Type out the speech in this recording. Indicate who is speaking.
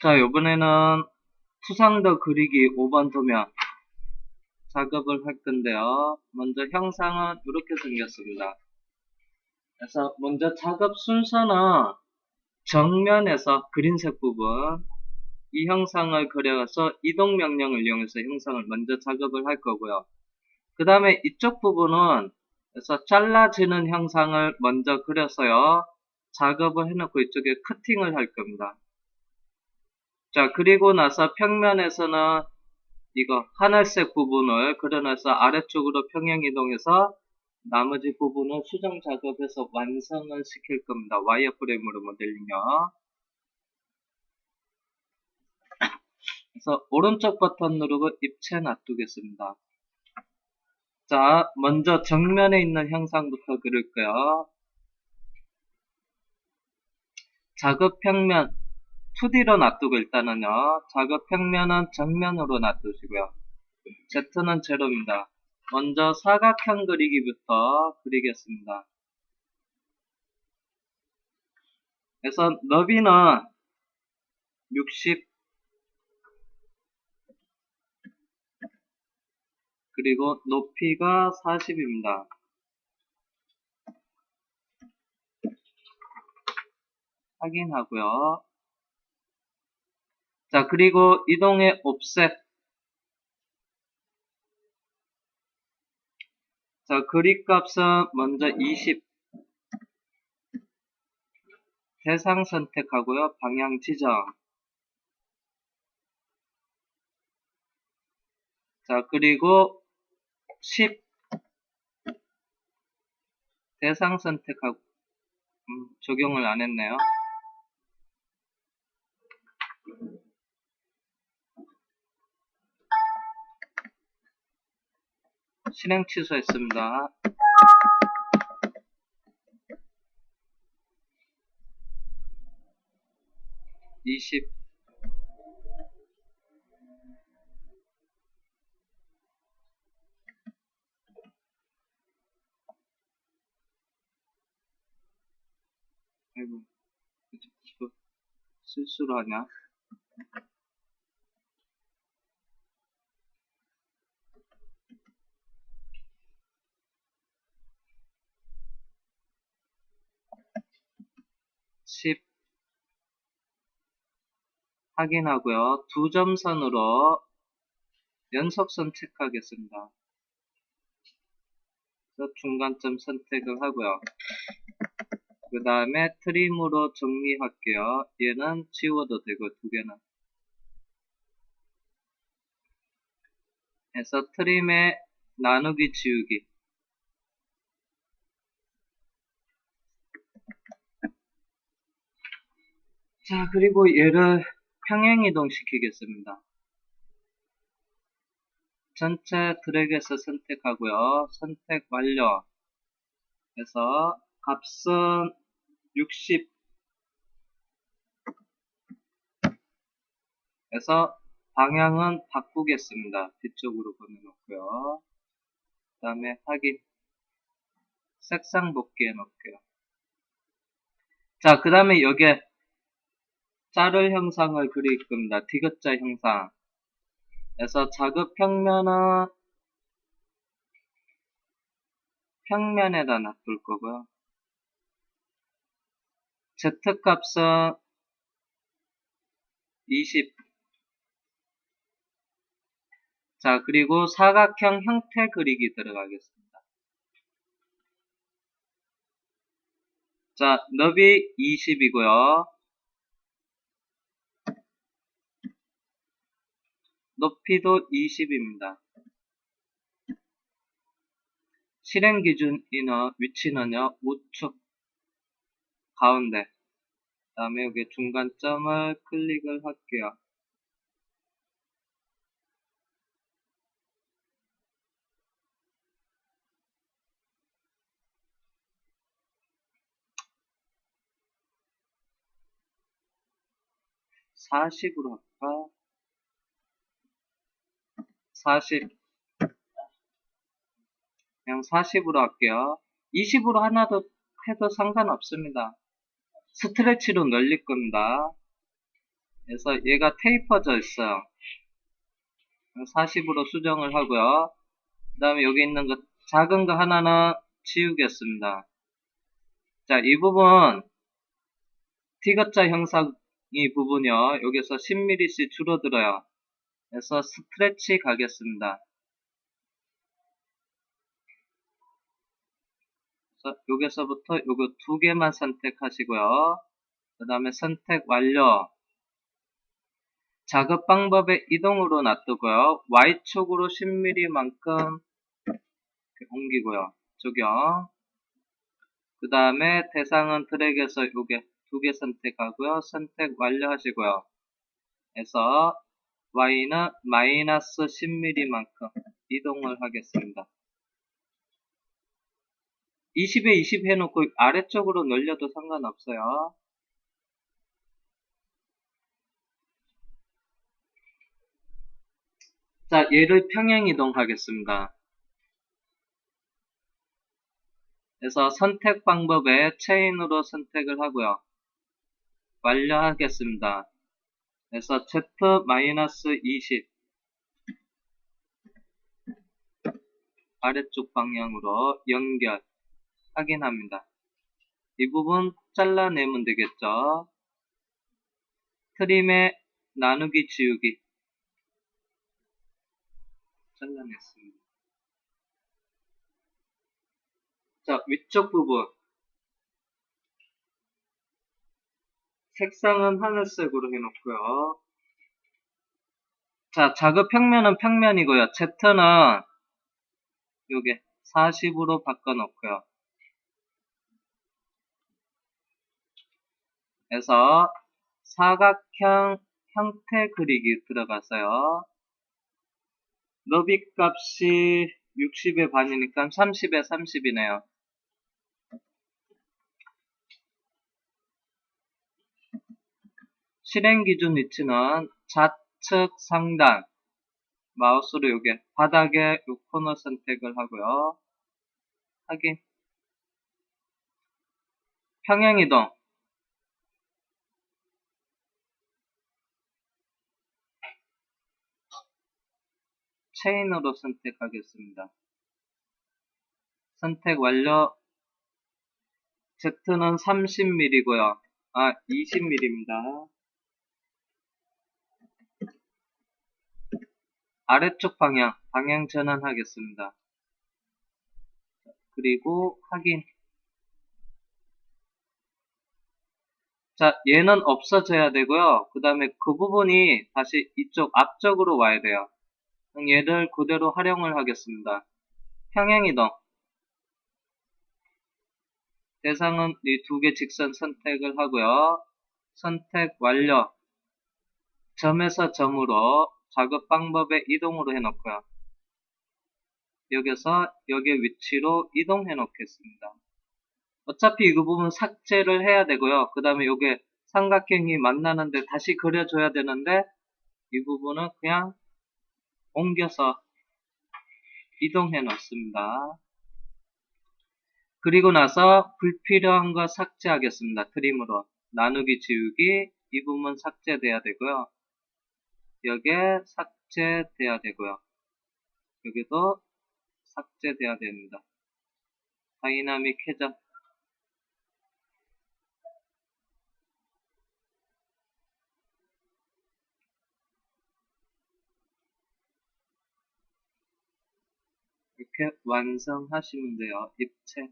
Speaker 1: 자, 이번에는 투상도 그리기 5번 도면 작업을 할 건데요. 먼저 형상은 이렇게 생겼습니다. 그래서 먼저 작업 순서는 정면에서 그린색 부분 이 형상을 그려서 이동 명령을 이용해서 형상을 먼저 작업을 할 거고요. 그 다음에 이쪽 부분은 그래서 잘라지는 형상을 먼저 그려서요. 작업을 해놓고 이쪽에 커팅을 할 겁니다. 자, 그리고 나서 평면에서는 이거 하늘색 부분을 그려놔서 아래쪽으로 평행 이동해서 나머지 부분을 수정 작업해서 완성을 시킬 겁니다. 와이어프레임으로 모델링요. 그래서 오른쪽 버튼 누르고 입체 놔두겠습니다. 자, 먼저 정면에 있는 형상부터 그릴게요. 작업 평면 2D로 놔두고 일단은요. 작업 평면은 정면으로 놔두시고요. Z는 제로입니다. 먼저 사각형 그리기부터 그리겠습니다. 그래서 너비는 60 그리고 높이가 40입니다. 확인하고요. 자, 그리고 이동의 옵셋. 자, 그립 값은 먼저 20. 대상 선택하고요. 방향 지정. 자, 그리고 10. 대상 선택하고, 음, 적용을 안 했네요. 실행 취소했습니다. 이십 아이고 이거 실수로 하냐? 십 확인하고요. 두 점선으로 연속선 체크하겠습니다. 중간점 선택을 하고요. 그 다음에 트림으로 정리할게요. 얘는 지워도 되고 두 개는. 해서 트림에 나누기 지우기. 자, 그리고 얘를 평행 이동 시키겠습니다. 전체 드래그해서 선택하고요. 선택 완료. 해서 값은 60 해서 방향은 바꾸겠습니다. 뒤쪽으로 보내놓고요. 그 다음에 확인 색상 복귀해 놓을게요. 자, 그 다음에 여기에 자를 형상을 그릴 겁니다. 디귿자 형상. 그래서 작업 평면은 평면에다 놔둘 거고요. Z값은 20 자, 그리고 사각형 형태 그리기 들어가겠습니다. 자, 너비 20이고요. 높이도 20입니다. 실행 기준이나 위치는요, 우측 가운데 그 다음에 여기 중간점을 클릭을 할게요. 사십으로 할까? 40 그냥 40으로 할게요. 20으로 하나도 해도 상관없습니다. 스트레치로 늘릴 겁니다. 그래서 얘가 테이퍼져 있어요. 40으로 수정을 하고요. 그 다음에 여기 있는 거 작은 거 하나는 지우겠습니다. 자, 이 부분 T거자 형상이 부분이요. 여기서 10mm씩 줄어들어요. 그래서 스트레치 가겠습니다. 그래서 여기서부터 요거 두 개만 선택하시고요. 그 다음에 선택 완료. 작업 방법의 이동으로 놔두고요. Y축으로 10mm만큼 옮기고요. 적용. 그 다음에 대상은 드래그해서 요게 두 개 선택하고요. 선택 완료하시고요. 해서 Y는 마이너스 10mm만큼 이동을 하겠습니다. 20에 20 해놓고 아래쪽으로 늘려도 상관없어요. 자, 얘를 평행 이동 하겠습니다. 그래서 선택 방법에 체인으로 선택을 하고요. 완료하겠습니다. 그래서 Z-20 아래쪽 방향으로 연결 확인합니다. 이 부분 잘라내면 되겠죠. 트림의 나누기 지우기 잘라냈습니다. 자, 위쪽 부분. 색상은 하늘색으로 해놓고요. 자, 작업 평면은 평면이고요. Z는 요게 40으로 바꿔놓고요. 그래서 사각형 형태 그리기 들어갔어요. 너비 값이 60의 반이니까 30에 30이네요. 실행 기준 위치는 좌측 상단 마우스로 요게 바닥에 요 코너 선택을 하고요. 확인 평행 이동 체인으로 선택하겠습니다. 선택 완료. Z는 30mm고요. 아, 20mm입니다. 아래쪽 방향, 방향 전환하겠습니다. 그리고 확인. 자, 얘는 없어져야 되고요. 그 다음에 그 부분이 다시 이쪽 앞쪽으로 와야 돼요. 얘를 그대로 활용을 하겠습니다. 평행이동. 대상은 이 두 개 직선 선택을 하고요. 선택 완료. 점에서 점으로 작업 방법의 이동으로 해놓고요. 여기서 여기의 위치로 이동해 놓겠습니다. 어차피 이 부분 삭제를 해야 되고요. 그 다음에 이게 삼각형이 만나는데 다시 그려줘야 되는데 이 부분은 그냥 옮겨서 이동해 놓습니다. 그리고 나서 불필요한 거 삭제하겠습니다. 트림으로 나누기 지우기 이 부분 삭제돼야 되고요. 여기에 삭제돼야 되고요. 여기도 삭제돼야 됩니다. 다이나믹 회전 이렇게 완성하시면 돼요. 입체